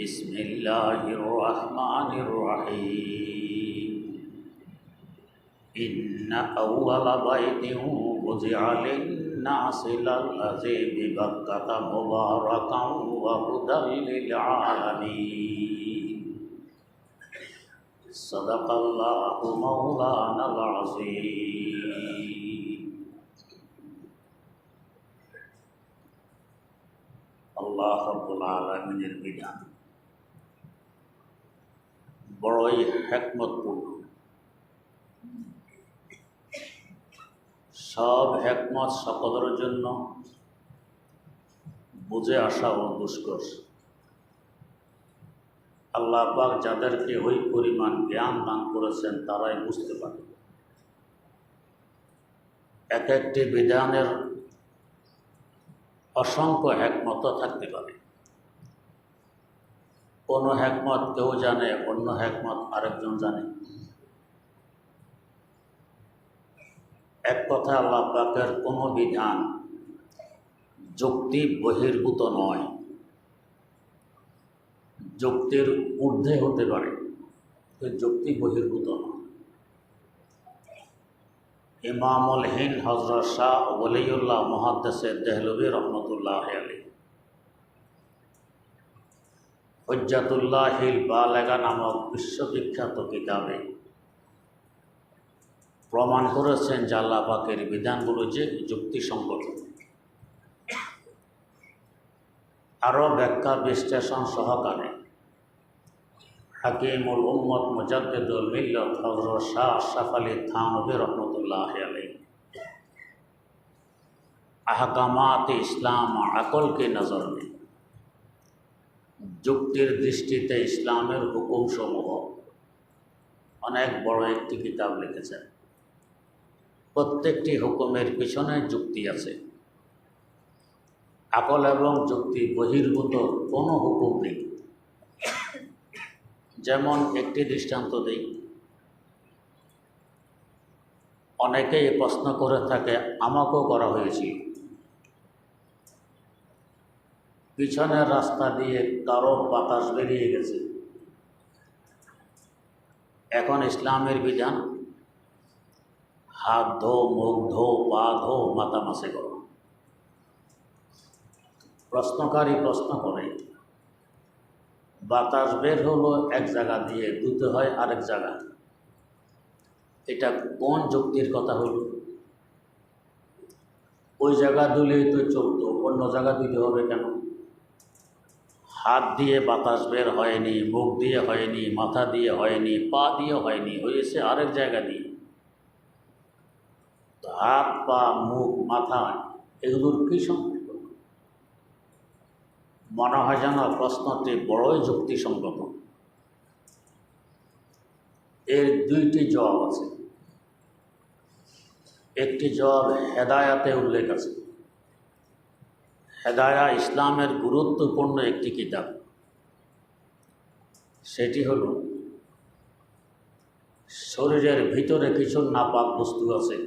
بسم الله الرحمن الرحيم إن أول بيت وضع للناس للذي ببكة مباركا وهدى للعالمين صدق الله مولانا العظيم আল্লাহ রব্বুল আলমিনের বিধান বড়ই হেকমতপূর্ণ। সব হেকমত সকলের জন্য বুঝে আসা ও দুষ্কর। আল্লাহ পাক যাদেরকে ওই পরিমাণ জ্ঞান দান করেছেন, তারাই বুঝতে পারে। এক একটি বিধানের অসংখ্য হ্যাকমত থাকতে পারে। কোনো হ্যাকমত কেউ জানে, অন্য হ্যাকমত আরেকজন জানে। এক কথা আল্লাহ পাকের কোনো বিধান যুক্তি বহির্ভূত নয়। যুক্তির ঊর্ধ্বে হতে পারে যুক্তি বহির্ভূত নয়। ইমামুল হিন হজরত শাহ ওলিউল্লাহ মহাদ্দেসের দেহলবী রহমতুল্লাহ আলী অজ্জাতুল্লাহ হিল বালেগা নামক বিশ্ববিখ্যাত কিতাবে প্রমাণ করেছেন যে পাকের বিধানগুলো যে যুক্তিসঙ্গত। আরও ব্যাখ্যা বিশ্লেষণ সহকারে হাকিমুল উম্মত মুজাদ্দুল মিল্ল হজরত শাহ আশরাফ আলী থানবী রহমতুল্লাহ আলী আহকামাত ইসলাম, আকলকে নজর নেই যুক্তির দৃষ্টিতে ইসলামের হুকুমসমূহ অনেক বড় একটি কিতাব লিখেছেন প্রত্যেকটি হুকুমের পিছনে যুক্তি আছে। আকল এবং যুক্তি বহির্ভূত কোনো হুকুম নেই। যেমন একটি দৃষ্টান্ত দিই। অনেকেই প্রশ্ন করে থাকে, আমাকেও করা হয়েছিল পিছনের রাস্তা দিয়ে কারও বাতাস বেরিয়ে গেছে। এখন ইসলামের বিধান, হাত ধো, মুখ ধো, পা ধো, মাথা মাসে করো। প্রশ্নকারী প্রশ্ন করে, বাতাস বের হলো এক জায়গা দিয়ে, দুতে হয় আরেক জায়গা। এটা কোন যুক্তির কথা হলো? ওই জায়গা দুলেই তো চলতো, অন্য জায়গা দিতে হবে কেন? হাত দিয়ে বাতাস বের হয়নি, মুখ দিয়ে হয়নি, মাথা দিয়ে হয়নি, পা দিয়ে হয়নি, হয়েছে আরেক জায়গা দিয়ে। হাত, পা, মুখ, মাথা, এগুলোর কী সম্পর্ক? মনে হয় যেন প্রশ্নটি বড়ই যুক্তিসঙ্গত। এর দুইটি জবাব আছে। একটি জবাব হেদায়াতে উল্লেখ আছে। হেদায়া ইসলামের গুরুত্বপূর্ণ একটি কিতাব। সেটি হল, শরীরের ভিতরে কিছু নাপাক বস্তু আছে।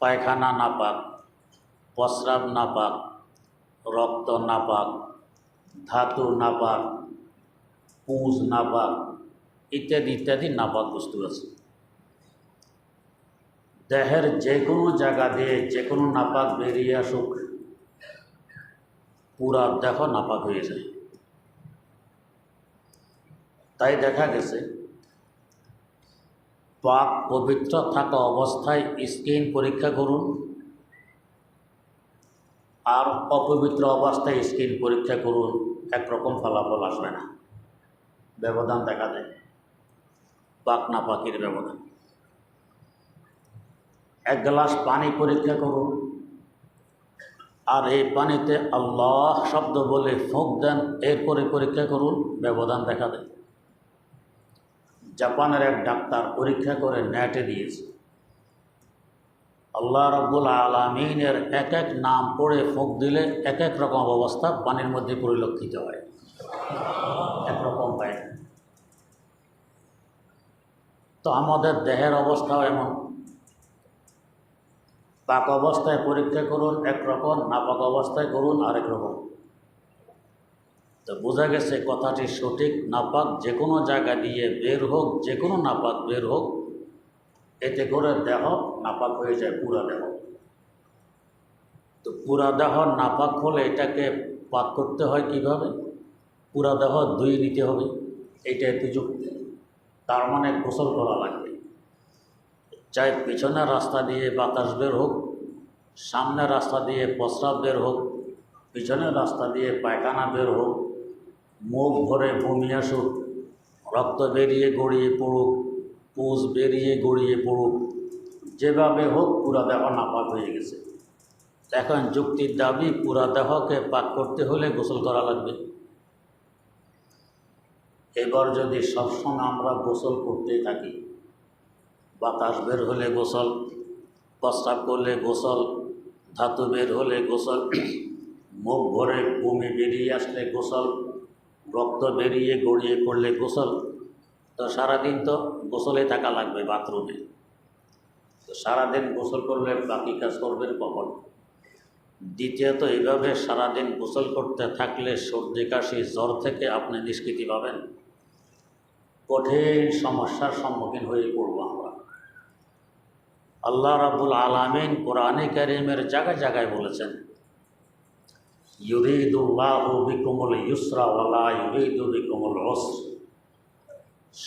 পায়খানা নাপাক, প্রস্রাব নাপাক, রক্ত নাপাক, ধাতু নাপাক, পুঁজ নাপাক, ইত্যাদি ইত্যাদি নাপাক বস্তু আছে। দেহের যে কোনো জায়গা দিয়ে যে কোনো নাপাক বেরিয়ে আসুক পুরা দেহ নাপাক হয়ে যায় তাই দেখা গেছে, পাক পবিত্র থাকা অবস্থায় স্কিন পরীক্ষা করুন আর অপবিত্র অবস্থায় স্কিন পরীক্ষা করুন, একরকম ফলাফল আসবে না। ব্যবধান দেখা দেয়, পাক না পাখির ব্যবধান। এক গ্লাস পানি পরীক্ষা করুন আর এই পানিতে আল্লাহ শব্দ বলে ফোঁক দেন, এরপরে পরীক্ষা করুন? ব্যবধান দেখা দেয়। জাপানের এক ডাক্তার পরীক্ষা করে নেটে দিয়েছে। আল্লাহ রব্বুল আলমিনের এক এক নাম পড়ে ফোঁক দিলে এক এক রকম অবস্থা পানির মধ্যে পরিলক্ষিত হয়। একরকম না। তো আমাদের দেহের অবস্থাও এমন। পাক অবস্থায় পরীক্ষা করুন একরকম নাপাক অবস্থায় করুন, আরেক রকম। তো বোঝা গেছে কথাটি সঠিক, নাপাক যে কোনো জায়গা দিয়ে বের হোক যে কোনো নাপাক বের হোক, এতে করে দেহ নাপাক হয়ে যায়, পুরা দেহ। তো পুরা দেহ নাপাক হলে এটাকে পাক করতে হয় কীভাবে? পুরা দেহ ধুয়ে নিতে হবে এইটাই তো যুক্তি। তার মানে গোসল করা লাগবে। চাই পিছনের রাস্তা দিয়ে বাতাস বের হোক সামনের রাস্তা দিয়ে প্রস্রাব বের হোক পিছনের রাস্তা দিয়ে পায়খানা বের হোক, মুখ ভরে বমি আসুক, রক্ত বেরিয়ে গড়িয়ে পড়ুক পুষ বেরিয়ে গড়িয়ে পড়ুক, যেভাবে হোক পুরা দেহ নাপাক হয়ে গেছে। এখন যুক্তির দাবি, পুরা দেহকে পাক করতে হলে গোসল করা লাগবে। এবার যদি সবসময় আমরা গোসল করতেই থাকি বাতাস বের হলে গোসল, প্রস্রাব করলে গোসল, ধাতু বের হলে গোসল, মুখ ভরে বমি বেরিয়ে আসলে গোসল, রক্ত বেরিয়ে গড়িয়ে পড়লে গোসল। তো সারাদিন তো গোসলে থাকা লাগবে বাথরুমে। তো সারাদিন গোসল করলে বাকি কাজ করবেন কখন? দ্বিতীয়ত, এইভাবে সারাদিন গোসল করতে থাকলে সর্দি, কাশি, জ্বর থেকে আপনি নিষ্কৃতি পাবেন। কঠিন সমস্যার সম্মুখীন হয়ে পড়ব আমরা। আল্লাহ রাবুল আলমিন কোরআনে কারিমের জায়গায় জায়গায় বলেছেন, ইউরিদুল্লাহ বিকুমুল ইউসরা ইউরিদু বিকুমুল ওসর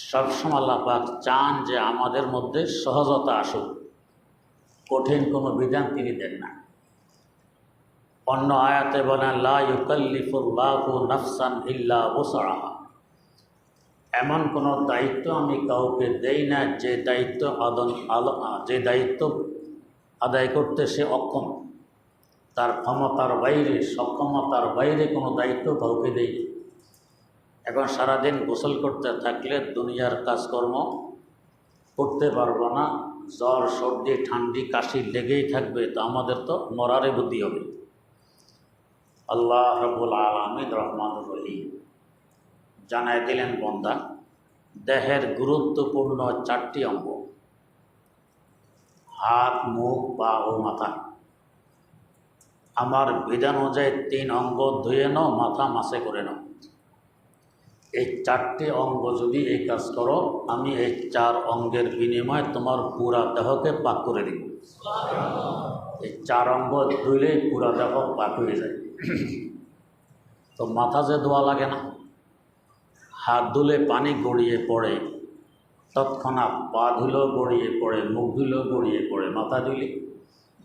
সবসময় আল্লাহ পাক চান যে আমাদের মধ্যে সহজতা আসুক, কঠিন কোনো বিধান তিনি দেন না। অন্য আয়াতে বলেন, লা ইউকাল্লিফুল্লাহু নাফসান ইল্লা ওসারাহা এমন কোনো দায়িত্ব আমি কাউকে দেই না, যে দায়িত্ব আদন আলো যে দায়িত্ব আদায় করতে সে অক্ষম। তার ক্ষমতার বাইরে, সক্ষমতার বাইরে কোনো দায়িত্ব কাউকে দেই এখন সারাদিন গোসল করতে থাকলে দুনিয়ার কাজকর্ম করতে পারব না। জ্বর, সর্দি, ঠান্ডি, কাশি লেগেই থাকবে, তো আমাদের তো মরারে বুদ্ধি হবে। আল্লাহ রবুল আলমিন রহমান রহিম। জানায় দিলেন বন্দা, দেহের গুরুত্বপূর্ণ চারটি অঙ্গ, হাত, মুখ, পা ও মাথা। আমার বিধান অনুযায়ী তিন অঙ্গ ধুয়ে নাও, মাথা মাসে করে নাও। এই চারটি অঙ্গ যদি এই কাজ করো, আমি এই চার অঙ্গের বিনিময়ে তোমার পুরা দেহকে পাক করে দিব। এই চার অঙ্গ ধুইলেই পুরা দেহ পাক হয়ে যায়। তো মাথা যে ধোয়া লাগে না হাত ধুলে পানি গড়িয়ে পড়ে। তৎক্ষণাৎ পা ধুলেও গড়িয়ে পড়ে, মুখ ধুলেও গড়িয়ে পড়ে, মাথা ধুলে।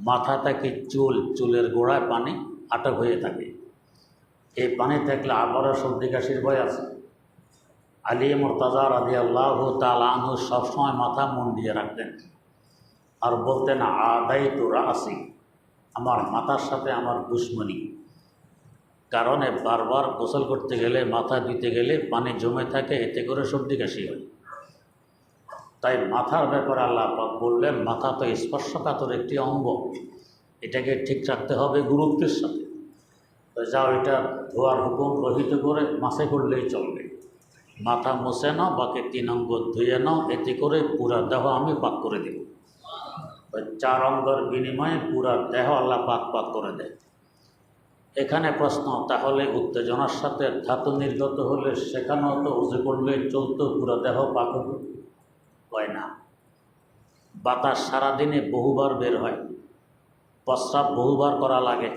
মাথা থেকে চুল, চুলের গোড়ায় পানি আটক হয়ে থাকে। এই পানি থাকলে আবারও সর্দি, কাশির ভয় আছে। আলী মোরতাজা রাজি আল্লাহ তালাহু সবসময় মাথা মন দিয়ে রাখতেন। আর বলতেন আদাই তোরা আসি আমার মাথার সাথে আমার দুশ্মনী। কারণে বারবার গোসল করতে গেলে, মাথা দিতে গেলে পানি জমে থাকে, এতে করে সর্দি কাশি হয়। তাই মাথার ব্যাপারে আল্লাহ পাক বললেন, মাথা তো স্পর্শকাতর একটি অঙ্গ। এটাকে ঠিক রাখতে হবে গুরুত্বের সাথে। তো যাও, এটা ধোয়ার হুকুম রহিত করে মাসে করলেই চলবে। মাথা মুছে নাও, বাকি তিন অঙ্গ ধুয়ে নাও, এতে করে পুরা দেহ আমি পাক করে দেব। চার অঙ্গর বিনিময়ে পুরা দেহ আল্লাহ পাক পাক করে দেয়। এখানে প্রশ্ন, তাহলে উত্তেজনার সাথে ধাতু নির্গত হলে সেখানেও তো উজু করলে চলতো পুরো দেহ পাক হয় না। বাতাস সারাদিনে বহুবার বের হয়। প্রস্রাব বহুবার করা লাগে।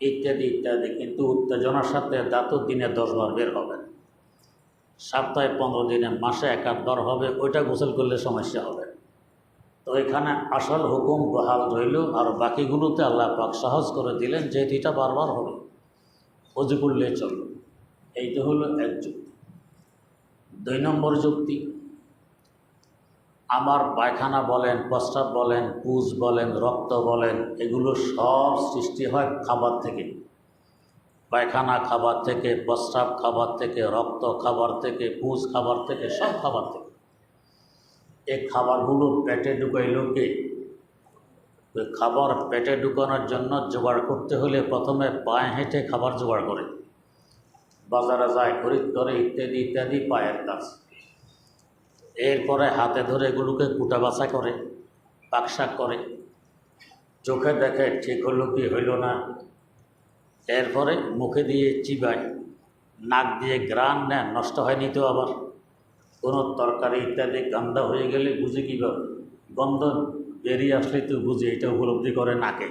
ইত্যাদি ইত্যাদি। কিন্তু উত্তেজনার সাথে ধাতু দিনে দশবার বের হবে। সপ্তাহে পনেরো দিনে, মাসে একাধবার হবে। ওইটা গোসল করলে সমস্যা হবে। তো এখানে আসল হুকুম বহাল রইল আর বাকিগুলোতে আল্লাহ পাক সহজ করে দিলেন যে এটা বারবার হবে। অজু করলে চলবে। এইটা হলো এক যুক্তি। দুই নম্বর যুক্তি, আমার পায়খানা বলেন, প্রস্রাব বলেন, পুজ বলেন, রক্ত বলেন, এগুলো সব সৃষ্টি হয় খাবার থেকে। পায়খানা খাবার থেকে, প্রস্রাব খাবার থেকে, রক্ত খাবার থেকে, পুজ খাবার থেকে, সব খাবার থেকে। এই খাবারগুলো পেটে ঢুকাইল কে? ওই খাবার পেটে ঢুকানোর জন্য জোগাড় করতে হলে প্রথমে পায়ে হেঁটে খাবার জোগাড় করে। বাজারে যায়, খরিদ করে ইত্যাদি ইত্যাদি, পায়ের কাজ। এরপরে হাতে ধরে এগুলোকে কুটা বাছা করে পাকশাক করে। চোখে দেখে ঠিক হলো কি হইল না। এরপরে মুখে দিয়ে চিবায়, নাক দিয়ে গ্রান নেন নষ্ট হয়নি তো আবার। কোনো তরকারি ইত্যাদি গান্দা হয়ে গেলে বুঝে কীভাবে? গন্ধ বেরিয়ে আসলে তুই বুঝে, এটা উপলব্ধি করে নাকে।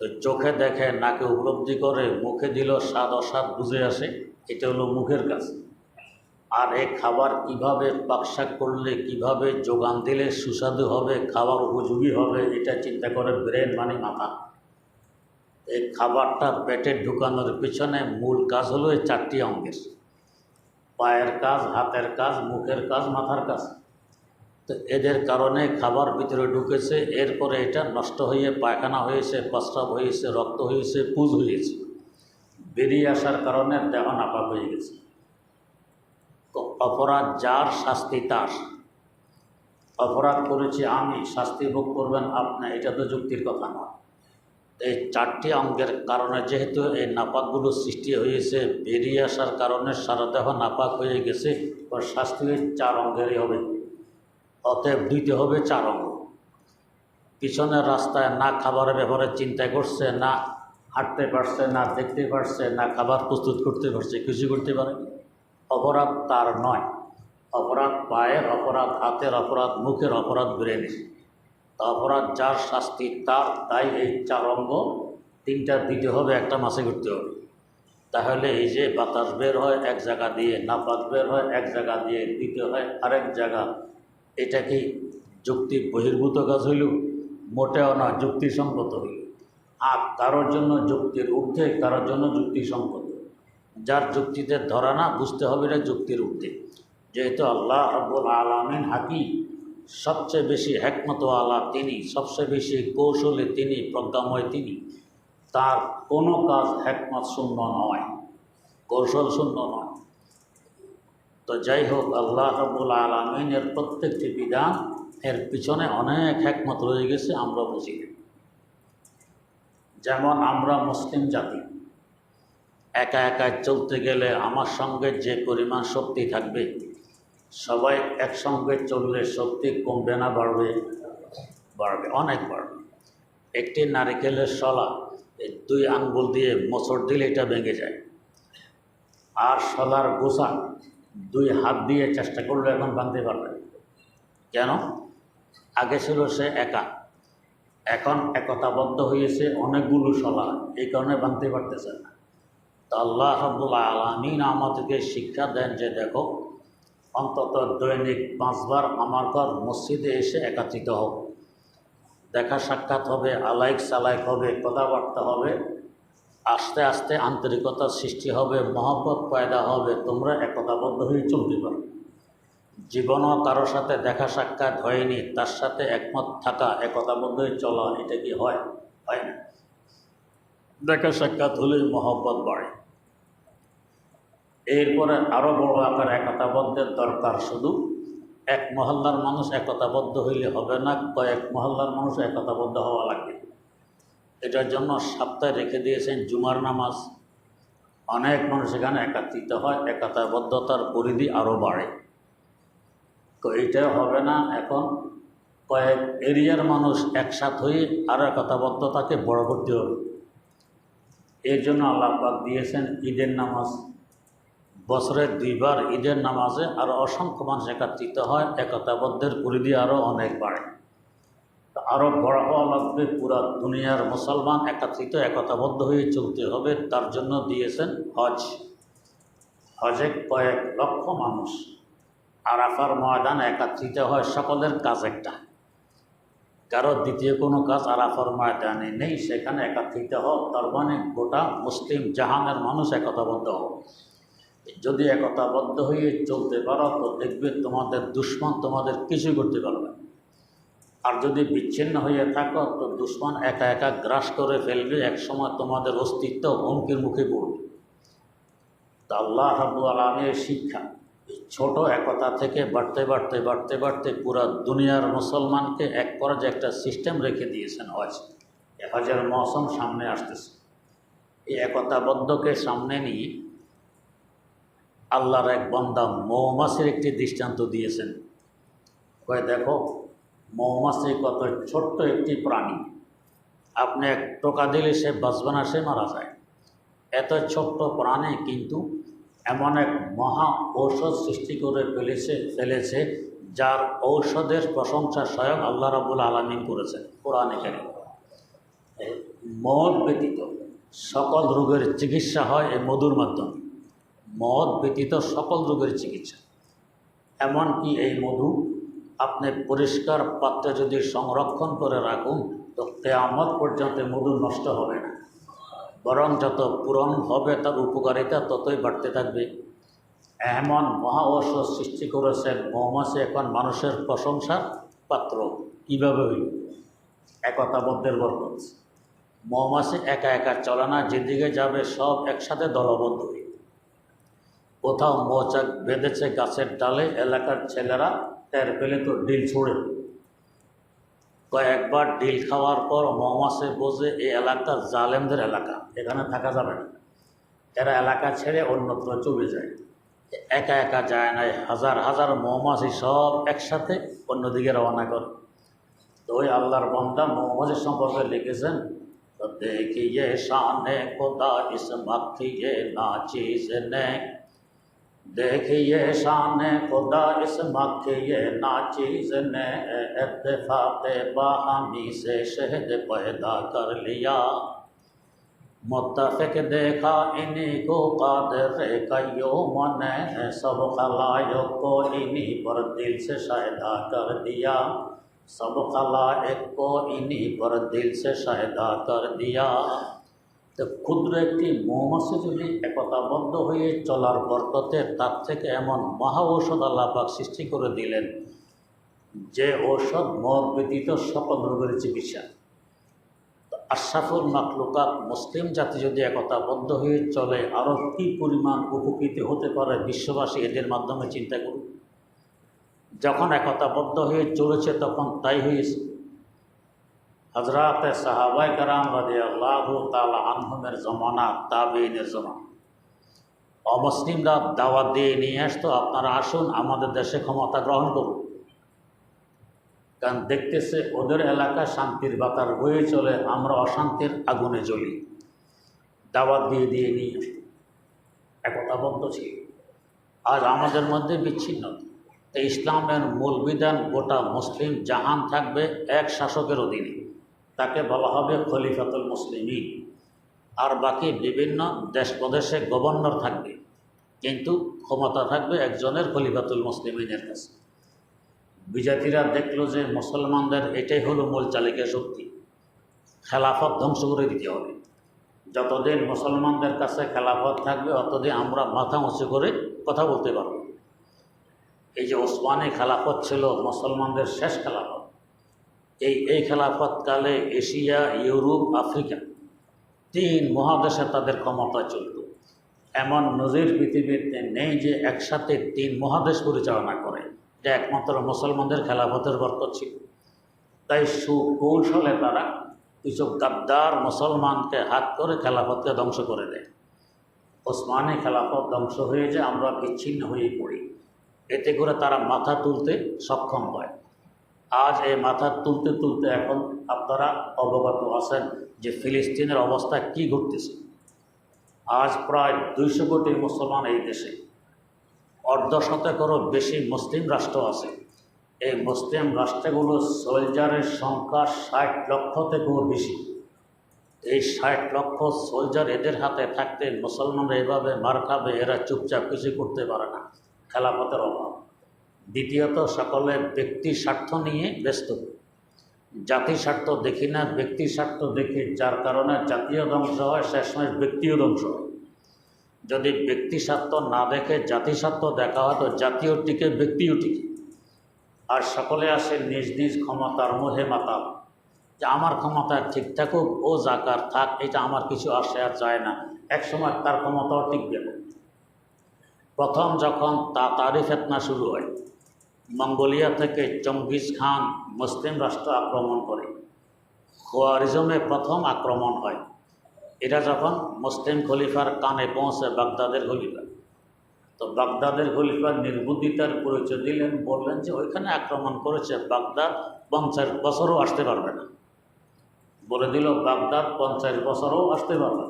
তো চোখে দেখে, নাকে উপলব্ধি করে, মুখে দিল স্বাদ অস্বাদ বুঝে আসে, এটা হলো মুখের কাজ। আর এই খাবার কীভাবে পাকশাক করলে, কীভাবে যোগান দিলে সুস্বাদু হবে, খাবার উপযোগী হবে, এটা চিন্তা করে ব্রেন মানে মাথা। এই খাবারটা পেটে ঢুকানোর পিছনে মূল কাজ হলো এই চারটি অঙ্গের। পায়ের কাজ, হাতের কাজ, মুখের কাজ, মাথার কাজ। তো এদের কারণে খাবার ভিতরে ঢুকেছে, এরপরে এটা নষ্ট হয়ে পায়খানা হয়েছে, প্রস্রাব হয়েছে, রক্ত হয়েছে, পুজ হয়েছে। বেরিয়ে আসার কারণে দেহ নাপাক হয়ে গেছে। অপরাধ যার, শাস্তি তার। অপরাধ করেছি আমি, শাস্তি ভোগ করবেন আপনি, এটা তো যুক্তির কথা নয়। এই চারটি অঙ্গের কারণে যেহেতু এই নাপাকগুলো সৃষ্টি হয়েছে, বেরিয়ে আসার কারণে সারা দেহ নাপাক হয়ে গেছে, ওর শাস্তি চার অঙ্গেরই হবে। অতএব দিতে হবে চার অঙ্গ। পিছনের রাস্তায় না খাবারের ব্যাপারে চিন্তা করছে, না হাঁটতে পারছে, না দেখতে পারছে, না খাবার প্রস্তুত করতে পারছে কিছু করতে পারে। অপরাধ তার নয়। অপরাধ পায়ের, অপরাধ হাতের, অপরাধ মুখের, অপরাধ ব্রেনের। অপরাধ যার শাস্তি তার তাই এই চার অঙ্গ তিনটা দিতে হবে, একটা মাসে ঘুরতে হবে। তাহলে এই যে বাতাস বের হয়, এক জায়গা দিয়ে নাপাক বের হয়, এক জায়গা দিয়ে দিতে হয়, আরেক জায়গা। এটা কি যুক্তি বহির্ভূত কাজ হইল? মোটেও না যুক্তিসঙ্গত হইল। আর কারোর জন্য যুক্তির ঊর্ধ্বে, কারোর জন্য যুক্তিসঙ্গত যার যুক্তিতে ধরা না, বুঝতে হবে এটা যুক্তির ঊর্ধ্বে। যেহেতু আল্লাহ রব্বুল আলমিন হাকিম সবচেয়ে বেশি হেকমত আলা তিনি, সবচেয়ে বেশি কৌশলে তিনি, প্রজ্ঞাময় তিনি। তার কোনো কাজ হেকমত শূন্য নয়, কৌশল শূন্য নয়। তো যাই হোক, আল্লাহ রবুল আলমিনের প্রত্যেকটি বিধান এর পিছনে অনেক হেকমত রয়ে গেছে, আমরা বুঝি যেমন আমরা মুসলিম জাতি, একা একা চলতে গেলে আমার সঙ্গে যে পরিমাণ শক্তি থাকবে সবাই একসঙ্গে চললে শক্তি কমবে না, বাড়বে বাড়বে, অনেক বাড়বে। একটি নারিকেলের শলা দুই আঙ্গুল দিয়ে মোচড় দিলে এটা ভেঙে যায়। আর শলার গোসা দুই হাত দিয়ে চেষ্টা করলে এখন ভাঙতে পারবে। কেন? আগে ছিল সে একা। এখন একতাবদ্ধ হয়েছে অনেকগুলো শলা, এই কারণে ভাঙতে পারতেছে না। তো আল্লাহ আলমিন আমাদেরকে শিক্ষা দেন যে দেখো অন্তত দৈনিক পাঁচবার আমার ঘর মসজিদে এসে একাত্রিত হোক। দেখা সাক্ষাৎ হবে, আলাইক সালাইক হবে, কথাবার্তা হবে, আস্তে আস্তে আন্তরিকতার সৃষ্টি হবে, মহব্বত পয়দা হবে, তোমরা একতাবদ্ধ হয়ে চলতে পারো। জীবনও কারোর সাথে দেখা সাক্ষাৎ হয়নি, তার সাথে একমত থাকা, একতাবদ্ধ হয়ে চলা, এটা কি হয়? হয় না। দেখা সাক্ষাৎ হলেই মহব্বত বাড়ে। এরপরে আরও বড় আকার একতাবদ্ধের দরকার শুধু। এক মহল্লার মানুষ একতাবদ্ধ হইলে হবে না, কয়েক মহল্লার মানুষ একতাবদ্ধ হওয়া লাগবে। এটার জন্য সপ্তাহে রেখে দিয়েছেন জুমার নামাজ। অনেক মানুষ এখানে একাত্রিত হয়, একতাবদ্ধতার পরিধি আরও বাড়ে। তো এইটাও হবে না এখন। কয়েক এরিয়ার মানুষ একসাথ হয়ে আরও একতাবদ্ধতাকে বড় করতে হবে। এর জন্য আল্লাহ দিয়েছেন ঈদের নামাজ। বছরের দুইবার ঈদের নামাজে আরও অসংখ্য মানুষ একত্রিত হয়, একতাবদ্ধের পরিধি আরও অনেক বাড়ে। আরও বড় হওয়া লাগবে, পুরা দুনিয়ার মুসলমান একত্রিত, একতাবদ্ধ হয়ে চলতে হবে, তার জন্য দিয়েছেন হজ। হজে কয়েক লক্ষ মানুষ আর আরাফার ময়দান একত্রিত হয়, সকলের কাজ একটা। কারও দ্বিতীয় কোনো কাজ আর আরাফার ময়দানে নেই, সেখানে একত্রিত হোক তার মানে গোটা মুসলিম জাহানের মানুষ একতাবদ্ধ হোক যদি একতাবদ্ধ হয়ে চলতে পারো, তো দেখবে তোমাদের দুশ্মন তোমাদের কিছু করতে পারবে। আর যদি বিচ্ছিন্ন হয়ে থাকো, তো দুশ্মন একা একা গ্রাস করে ফেলবে, একসময় তোমাদের অস্তিত্ব হুমকির মুখে পড়বে। তা আল্লাহ হাবু আলমের শিক্ষা, এই ছোট একতা থেকে বাড়তে বাড়তে বাড়তে বাড়তে পুরা দুনিয়ার মুসলমানকে এক করার যে একটা সিস্টেম রেখে দিয়েছেন হজ। হজের মৌসুম সামনে আসতেছে। এই একতাবদ্ধকে সামনে নিয়ে আল্লাহর এক বন্দা মৌমাছির একটি দৃষ্টান্ত দিয়েছেন। কয়, দেখো, মৌমাছি কত ছোট্ট একটি প্রাণী। আপনি এক টোকা দিলে সে বাঁচবে না, সে মারা যায়। এত ছোট্ট প্রাণী কিন্তু এমন এক মহা ঔষধ সৃষ্টি করে ফেলেছে ফেলেছে, যার ঔষধের প্রশংসা স্বয়ং আল্লাহ রাবুল আলমিন করেছেন কোরআনে কেন মদ ব্যতীত সকল রোগের চিকিৎসা হয় এই মধুর মাধ্যমে। মদ ব্যতীত সকল রোগের চিকিৎসা। এমনকি এই মধু আপনি পরিষ্কার পাত্রে যদি সংরক্ষণ করে রাখুন, তো কেয়ামত পর্যন্ত মধু নষ্ট হবে না। বরং যত পূরণ হবে, তার উপকারিতা ততই বাড়তে থাকবে। এমন মহা সৃষ্টি করেছেন মৌমাছি এখন মানুষের প্রশংসার পাত্র। কীভাবে হইল? একতাবদ্ধের বরকত। মৌমাছি একা একা চলে না, যেদিকে যাবে সব একসাথে দলবদ্ধ হয়ে। কোথাও মৌচাক বেঁধেছে গাছের ডালে, এলাকার ছেলেরা টের পেলে তো ডিল ছুঁড়ে। কয়েকবার ডিল খাওয়ার পর মৌমাছি বোঝে এই এলাকা জালেমদের এলাকা, এখানে থাকা যাবে না। এরা এলাকা ছেড়ে অন্যত্র চলে যায়। একা একা যায় না হাজার হাজার মৌমাছি সব একসাথে অন্যদিকে রওনা করে। তো ওই আল্লাহর বন্দা মৌমাছি সম্পর্কে লিখেছেন দেখিয়ে শানে খোদা ইস মাখিয়ে না دیکھیے شان خدا، اس مکہ یہ ناچیز نے اتفاق باہمی سے شہد پیدا کر لیا۔ متفق دیکھا انہی کو قادر قیوم نے سب خلائق کو انہی پر دل سے شہدا کر دیا۔ سب خلائق کو انہی پر دل سے شہدا کر دیا۔ তো ক্ষুদ্র একটি মৌমাছি যদি একতাবদ্ধ হয়ে চলার বরকতে তার থেকে এমন মহা ঔষধ আল্লাপাক সৃষ্টি করে দিলেন, যে ঔষধ মদ ব্যতীত সকল রোগের চিকিৎসা। আশরাফুল মাকলুকাত মুসলিম জাতি যদি একতাবদ্ধ হয়ে চলে আরও কী পরিমাণ উপকৃত হতে পারে বিশ্ববাসী এদের মাধ্যমে চিন্তা করুন। যখন একতাবদ্ধ হয়ে চলেছে, তখন তাই হয়েছে হজরত সাহাবাই কারাম রাজি আল্লাহ তালা আনহমের জমানা তাবিনের জমানা। অমুসলিমরা দাওয়াত দিয়ে নিয়ে আসতো, আপনারা আসুন, আমাদের দেশে ক্ষমতা গ্রহণ করুন। কারণ দেখতেছে, ওদের এলাকা শান্তির বাতার বয়ে চলে, আমরা অশান্তির আগুনে জ্বলি। দাওয়াত দিয়ে দিয়ে নিয়ে আসতো একতাবদ্ধ ছিল। আজ আমাদের মধ্যে বিচ্ছিন্ন। ইসলামের মূল বিধান, গোটা মুসলিম জাহান থাকবে এক শাসকের অধীনে। তাকে বলা হবে খলিফাতুল মুসলিমই আর বাকি বিভিন্ন দেশ প্রদেশে গভর্নর থাকবে, কিন্তু ক্ষমতা থাকবে একজনের খলিফাতুল মুসলিমিনের কাছে। বিজাতিরা দেখল যে মুসলমানদের এটাই হলো মূল চালিকা শক্তি। খেলাফত ধ্বংস করে দিতে হবে। যতদিন মুসলমানদের কাছে খেলাফত থাকবে, অতদিন আমরা মাথা উঁচু করে কথা বলতে পারব। এই যে ওসমানী খেলাফত ছিল মুসলমানদের শেষ খেলাফত। এই এই খেলাফতকালে এশিয়া, ইউরোপ, আফ্রিকা তিন মহাদেশে তাদের ক্ষমতা চলত। এমন নজির পৃথিবীতে নেই যে একসাথে তিন মহাদেশ পরিচালনা করে। এটা একমাত্র মুসলমানদের খেলাফতের বরকত ছিল। তাই সুকৌশলে তারা কিছু গাদ্দার মুসলমানকে হাত করে খেলাফতকে ধ্বংস করে দেয়। ওসমানী খেলাফত ধ্বংস হয়ে যায় আমরা বিচ্ছিন্ন হয়ে পড়ি। এতে করে তারা মাথা তুলতে সক্ষম হয়। আজ এই মাথা তুলতে তুলতে এখন আপনারা অবগত আছেন যে ফিলিস্তিনের অবস্থা কি ঘটতেছে। আজ প্রায় দুইশো কোটি মুসলমান এই দেশে অর্ধশতকেরও বেশি মুসলিম রাষ্ট্র আছে। এই মুসলিম রাষ্ট্রগুলোর সোলজারের সংখ্যা ষাট লক্ষ থেকেও বেশি। এই ষাট লক্ষ সোলজার এদের হাতে থাকতে মুসলমানরা এভাবে মার খাবে, এরা চুপচাপ কিছু করতে পারে না, খেলাফতের অভাব। দ্বিতীয়ত, সকলে ব্যক্তি স্বার্থ নিয়ে ব্যস্ত। জাতি স্বার্থ দেখি না ব্যক্তি স্বার্থ দেখি, যার কারণে জাতীয় ধ্বংস হয়, শেষমেশ ব্যক্তিও ধ্বংস হয়। যদি ব্যক্তি স্বার্থ না দেখে, জাতি স্বার্থ দেখা হয়, তো জাতীয় টিকে, ব্যক্তিও টিকে। আর সকলে আসে নিজ নিজ ক্ষমতার মোহে মাতাল। যে আমার ক্ষমতা ঠিক থাকুক, ও জাকার থাক, এটা আমার কিছু আসে আর যায় না। একসময় তার ক্ষমতাও টিকবে না। প্রথম যখন তা, তারই ফেতনা শুরু হয়। মঙ্গোলিয়া থেকে চঙ্গিজ খান মুসলিম রাষ্ট্র আক্রমণ করে। খোয়ারিজমে প্রথম আক্রমণ হয়। এটা যখন মুসলিম খলিফার কানে পৌঁছে বাগদাদের খলিফা। তো বাগদাদের খলিফার নির্বুদ্ধিতার পরিচয় দিলেন, বললেন যে ওইখানে আক্রমণ করেছে, বাগদাদ পঞ্চাশ বছরও আসতে পারবে না। বলে দিল, বাগদাদ পঞ্চাশ বছরও আসতে পারবে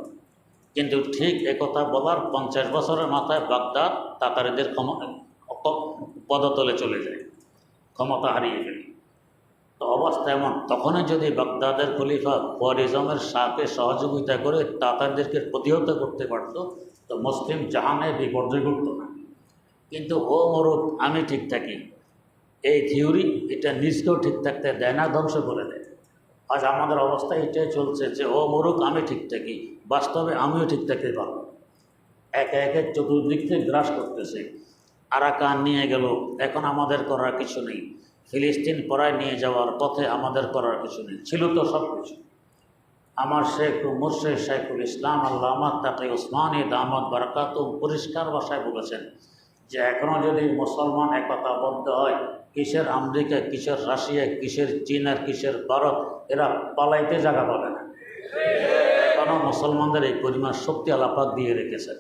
কিন্তু ঠিক একথা বলার পঞ্চাশ বছরের মাথায় বাগদাদ তাতারিদের পদতলে চলে যায়, ক্ষমতা হারিয়ে ফেলে। তো অবস্থা এমন, তখনই যদি বাগদাদের খলিফা খোয়ারিজমের সাথে সহযোগিতা করে তাতারদেরকে প্রতিহত করতে পারত, তো মুসলিম জাহানে বিপর্যয় ঘটত না। কিন্তু ও মরুক আমি ঠিক থাকি। এই থিওরি এটা নিজকেও ঠিক থাকতে দেয় না, ধ্বংস করে দেয়। আজ আমাদের অবস্থা এটাই চলছে যে ও মরুক আমি ঠিক থাকি। বাস্তবে আমিও ঠিক থাকতে পারব। একে একে চতুর্দিক থেকে গ্রাস করতেছে। আরাকান নিয়ে গেল। এখন আমাদের করার কিছু নেই। ফিলিস্তিন পড়ায় নিয়ে যাওয়ার পথে আমাদের করার কিছু নেই। ছিল তো সব কিছু আমার শেখ মুর্শেদ শেখুল ইসলাম আল্লাহ তাকে ওসমানী দামদ বারকাত পরিষ্কার ভাষায় বলেছেন যে এখনও যদি মুসলমান একতাবদ্ধ হয়, কিসের আমেরিকা, কিসের রাশিয়া, কিসের চীন আর কিসের ভারত, এরা পালাইতে জায়গা পাবে না। এখনও মুসলমানদের এই পরিমাণ শক্তি আলাপাত দিয়ে রেখেছেন।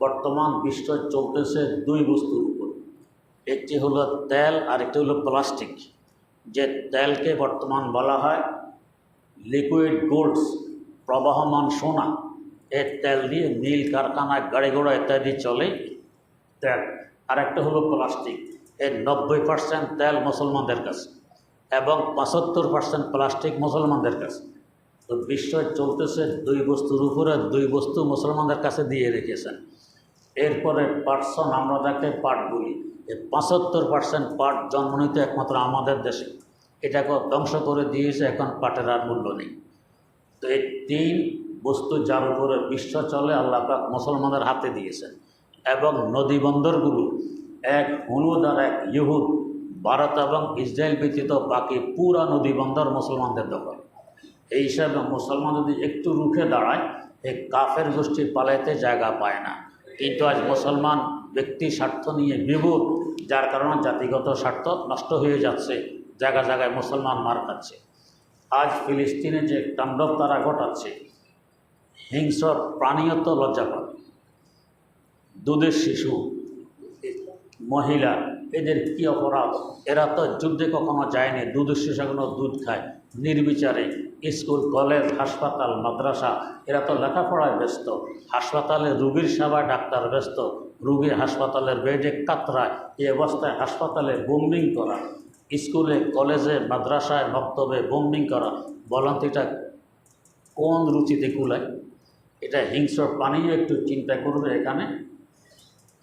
বর্তমান বিশ্ব চলতেছে দুই বস্তুর উপর। একটি হলো তেল আর একটি হলো প্লাস্টিক। যে তেলকে বর্তমান বলা হয় লিকুইড গোল্ডস প্রবাহমান সোনা। এর তেল দিয়ে মিল কারখানা গাড়ি ঘোড়া ইত্যাদি চলে তেল। আর একটা হলো প্লাস্টিক। এর নব্বই পার্সেন্ট তেল মুসলমানদের কাছে এবং পঁচাত্তর পার্সেন্ট প্লাস্টিক মুসলমানদের কাছে। তো বিশ্ব চলতেছে দুই বস্তুর উপরে দুই বস্তু মুসলমানদের কাছে দিয়ে রেখেছেন। এরপরে পার্সন আমরা যাকে পাট বলি, এই পঁচাত্তর পার্সেন্ট পাট জন্ম নিতে একমাত্র আমাদের দেশে। এটাকে ধ্বংস করে দিয়েছে এখন পাটের আর মূল্য নেই। তো এই তিন বস্তু যার উপরে বিশ্ব চলে, আল্লাহ পাক মুসলমানদের হাতে দিয়েছেন। এবং নদী বন্দরগুলো, এক হুনুদ আর এক ইহুদ, ভারত এবং ইসরায়েল ব্যতীত বাকি পুরা নদী বন্দর মুসলমানদের দখল। এই হিসাবে মুসলমান যদি একটু রুখে দাঁড়ায়, এই কাফের গোষ্ঠী পালাইতে জায়গা পায় না। কিন্তু আজ মুসলমান ব্যক্তি স্বার্থ নিয়ে বিভুর যার কারণে জাতিগত স্বার্থ নষ্ট হয়ে যাচ্ছে জায়গা জায়গায় মুসলমান মার খাচ্ছে। আজ ফিলিস্তিনে যে তাণ্ডব তারা ঘটাচ্ছে হিংস্র প্রাণীয় তো লজ্জা পাবে দুধের শিশু, মহিলা, এদের কি অপরাধ? এরা তো যুদ্ধে কখনো যায়নি দুধের শিশু এখনও দুধ খায়, নির্বিচারে স্কুল, কলেজ, হাসপাতাল, মাদ্রাসা, এরা তো লেখাপড়ায় ব্যস্ত। হাসপাতালে রুগীর সেবায় ডাক্তার ব্যস্ত। রুগী হাসপাতালের বেডে কাতরায়। এই অবস্থায় হাসপাতালে বোম্বিং করা। স্কুলে, কলেজে, মাদ্রাসায় বক্তব্যে বোম্বিং করা। বলেন তো এটা কোন রুচিতে কুলায়? এটা হিংস্র পানিও একটু চিন্তা করবে এখানে।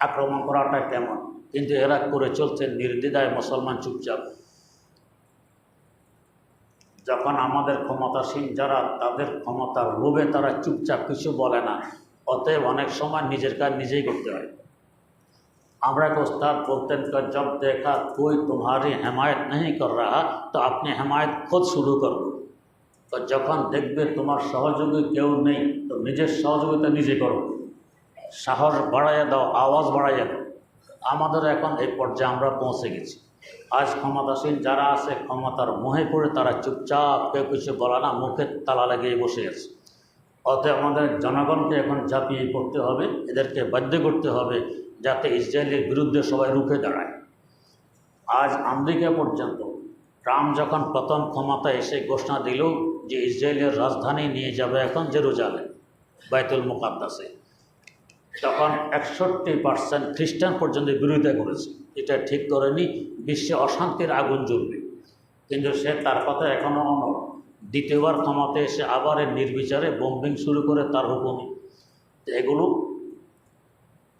আক্রমণ করাটা কেমন? কিন্তু এরা করে চলছে নির্দ্বিধায় মুসলমান চুপচাপ। যখন আমাদের ক্ষমতাসীন যারা, তাদের ক্ষমতার লোভে তারা চুপচাপ কিছু বলে না। অতএব অনেক সময় নিজের কাজ নিজেই করতে হয়। আমরা এক উস্তাদ বলতেন কর জব দেখা কই তোমারই হেমায়ত নেই কর রাহা তো আপনি হেমায়ত খোঁজ শুরু করব তো যখন দেখবে তোমার সহযোগী কেউ নেই, তো নিজের সহযোগিতা নিজে করো। সাহস বাড়াইয়া দাও, আওয়াজ বাড়াইয়া দাও। আমাদের এখন এই পর্যায়ে আমরা পৌঁছে গেছি। আজ ক্ষমতাসীন যারা আছে, ক্ষমতার মোহে পড়ে তারা চুপচাপ কেউ কিছু বলে না মুখে তালা লাগিয়ে বসে আছে। অতএব আমাদের জনগণকে এখন ঝাঁপিয়ে পড়তে হবে, এদেরকে বাধ্য করতে হবে যাতে ইসরায়েলের বিরুদ্ধে সবাই রুখে দাঁড়ায়। আজ আমেরিকা পর্যন্ত ট্রাম্প যখন প্রথম ক্ষমতায় এসে ঘোষণা দিল যে ইসরায়েলের রাজধানী নিয়ে যাবে এখন জেরুজালেম, বাইতুল মুকাদ্দাসে, তখন একষট্টি পার্সেন্ট খ্রিস্টান পর্যন্ত বিরোধিতা করেছে। এটা ঠিক করেনি, বিশ্বে অশান্তির আগুন জ্বলবে। কিন্তু সে তার কথা এখনও অনর দ্বিতীয়বার ক্ষমতায় এসে আবার নির্বিচারে বোম্বিং শুরু করে তার হুকুমে। এগুলো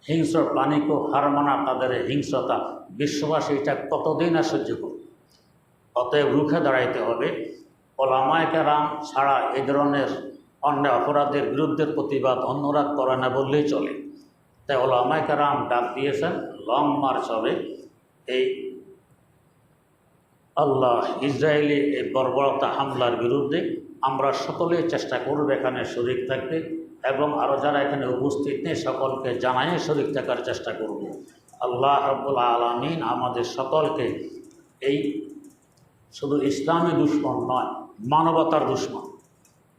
হিংস্র প্রাণীকে হার মানা তাদের হিংস্রতা, বিশ্ববাসী এটা কতদিন আর সহ্য করবে? অতএব রুখে দাঁড়াইতে হবে। ওলামায় কেরাম ছাড়া এই ধরনের অন্যায় অপরাধের বিরুদ্ধে প্রতিবাদ অন্যরা করে না বললেই চলে। তাই ওলামায় কেরাম ডাক দিয়েছেন লং মার্চ হবে। এই আল্লাহ ইসরায়েলি এই বর্বরতা হামলার বিরুদ্ধে আমরা সকলেই চেষ্টা করব এখানে শরিক থাকতে এবং আরও যারা এখানে উপস্থিত নেই, সকলকে জানাই শরিক থাকার চেষ্টা করব। আল্লাহ রব্বুল আলমিন আমাদের সকলকে এই শুধু ইসলামী দুশ্মন নয়, মানবতার দুশ্মন।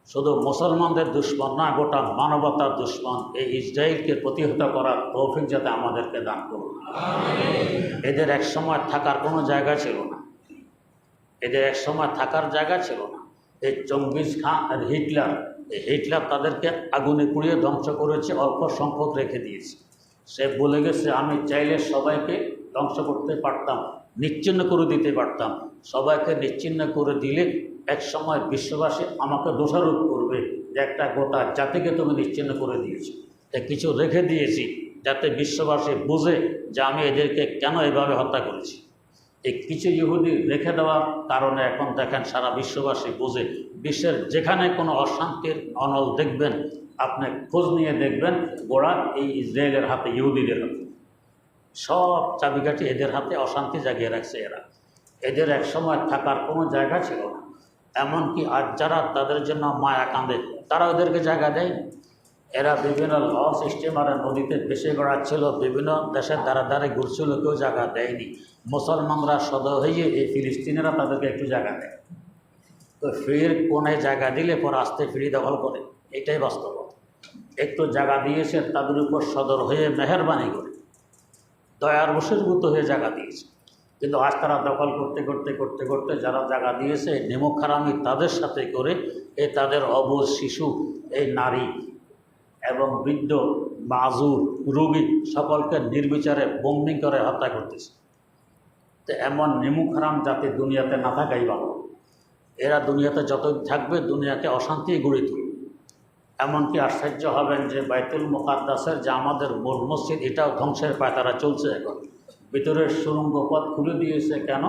শুধু মুসলমানদের দুশ্মন না, গোটা মানবতার দুশ্মন। এই ইসরায়েলকে প্রতিহত করার তৌফিক যাতে আমাদেরকে দান করুন। এদের এক সময় থাকার কোনো জায়গা ছিল না। এদের এক সময় থাকার জায়গা ছিল না। এই চঙ্গিজ খান আর হিটলার, এই হিটলার তাদেরকে আগুনে পুড়িয়ে ধ্বংস করেছে, অল্প সংখ্যক রেখে দিয়েছে। সে বলে গেছে, আমি চাইলে সবাইকে ধ্বংস করতে পারতাম নিশ্চিন্ন করে দিতে পারতাম। সবাইকে নিশ্চিন্ন করে দিলে এক সময় বিশ্ববাসী আমাকে দোষারোপ করবে যে একটা গোটা জাতিকে তুমি নিশ্চিন্ন করে দিয়েছ। তাই কিছু রেখে দিয়েছি যাতে বিশ্ববাসী বুঝে যে আমি এদেরকে কেন এভাবে হত্যা করেছি। এই কিছু ইহুদি রেখে দেওয়ার কারণে এখন দেখেন সারা বিশ্ববাসী বোঝে বিশ্বের যেখানে কোনো অশান্তির অনল দেখবেন, আপনি খোঁজ নিয়ে দেখবেন গোড়া এই ইসরায়েলের হাতে, ইহুদিদের হাতে। সব চাবিকাঠি এদের হাতে অশান্তি জাগিয়ে রাখছে এরা। এদের এক সময় থাকার কোনো জায়গা ছিল না। এমনকি আর যারা তাদের জন্য মায়া কাঁদে, তারা ওদেরকে জায়গা দেয়। এরা বিভিন্ন ল সিস্টেমারে নদীতে ভেসে বেড়াচ্ছিল, বিভিন্ন দেশের দ্বারা দ্বারে ঘুরছিল, কেউ জায়গা দেয়নি। মুসলমানরা সদ হয়ে এই ফিলিস্তিনিরা তাদেরকে একটু জায়গা দেয়। তো ফ্রির কোনে জায়গা দিলে পর আস্তে ফ্রি দখল করে, এটাই বাস্তবতা একটু জায়গা দিয়েছে, তাদের উপর সদর হয়ে মেহরবানি করে, দয়ার বসীভূত হয়ে জায়গা দিয়েছে। কিন্তু আজ তারা দখল করতে করতে করতে করতে যারা জায়গা দিয়েছে নেমখারামি তাদের সাথে করে এই তাদের অবুজ শিশু, এই নারী এবং বৃদ্ধ, মাজুর রোগী সকলকে নির্বিচারে বম্বিং করে হত্যা করতেছে। তো এমন নেমুখারাম জাতি দুনিয়াতে না থাকাই ভালো। এরা দুনিয়াতে যতদিন থাকবে, দুনিয়াকে অশান্তি গড়ে তুলবে। এমনকি আশ্চর্য হবেন যে বাইতুল মোকাদ্দাসের যে আমাদের মূল মসজিদ, এটাও ধ্বংসের পায়, তারা চলছে এখন। ভিতরের সুরঙ্গ পথ খুলে দিয়েছে কেন?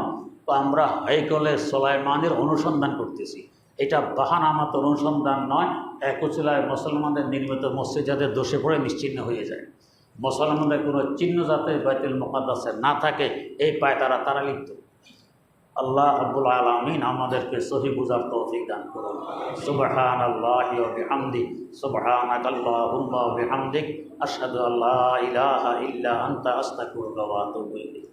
তো আমরা হাইকলে সোলাইমানের অনুসন্ধান করতেছি। এটা বাহানামাত অনুসন্ধান নয় একচিলায় মুসলমানদের নির্মিত মসজিদ যাদের দোষে পড়ে নিশ্চিন্ন হয়ে যায়। মুসলমানদের কোনো চিহ্ন যাতে বাইতুল মোকাদ্দাসে না থাকে, এই পায় তারা তারা লিপ্ত। আল্লাহ আব্বুল আলমিন আমাদেরকে সহি বুঝার তৌফিক দান করুন সুবহান আল্লাহ বিহামদি সুবহান আল্লাহুম্মা বিহামদিক আশহাদু আল্লা ইলাহা ইল্লা আনতা আস্তাগফিরুকা ওয়া আতুবু ইলাইক